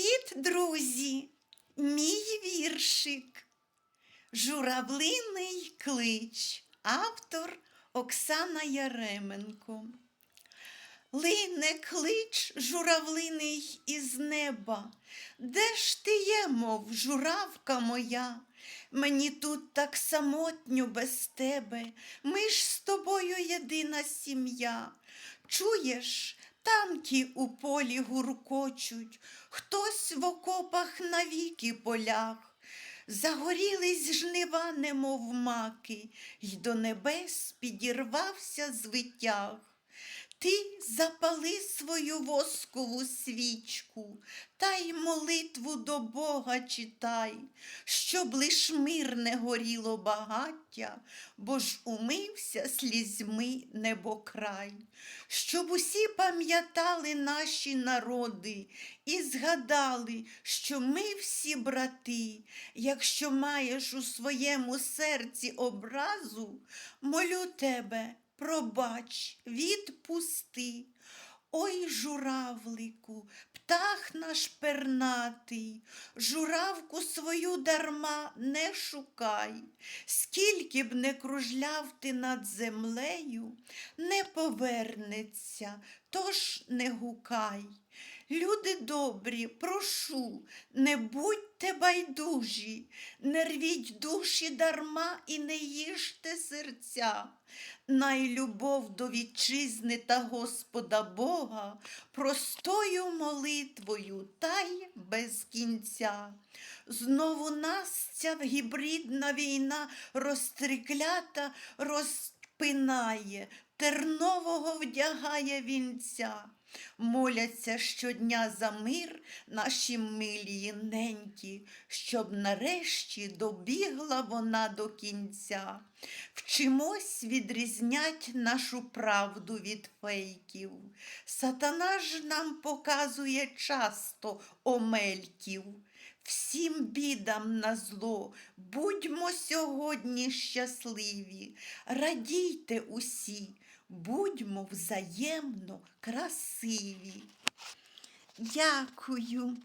Привіт, друзі! Мій віршик. Журавлиний клич. Автор Оксана Яременко. Лине клич журавлиний із неба. Де ж ти є, мов журавка моя? Мені тут так самотньо без тебе. Ми ж з тобою єдина сім'я. Чуєш, танки у полі гуркочуть, хтось в окопах навіки полях. Загорілись жнива, немов маки, й до небес підірвався звитяг. Ти запали свою воскову свічку, та й молитву до Бога читай, щоб лиш мирне горіло багаття, бо ж умився слізьми небокрай, щоб усі пам'ятали наші народи і згадали, що ми всі брати, якщо маєш у своєму серці образу, молю тебе, пробач, відпусти. Ой, журавлику, птах наш пернатий, журавку свою дарма не шукай, скільки б не кружляв ти над землею, не повернеться, тож не гукай. Люди добрі, прошу, не будьте байдужі, не рвіть душі дарма і не їжте серця. Най любов до вітчизни та Господа Бога простою молитвою та й без кінця. Знову нас ця гібридна війна розтриклята розпинає, тернового вдягає вінця. Моляться щодня за мир наші милі ненькі, щоб нарешті добігла вона до кінця. Вчимось відрізнять нашу правду від фейків. Сатана ж нам показує часто омельків. Всім бідам на зло, будьмо сьогодні щасливі, радійте усі, будьмо взаємно красиві. Дякую.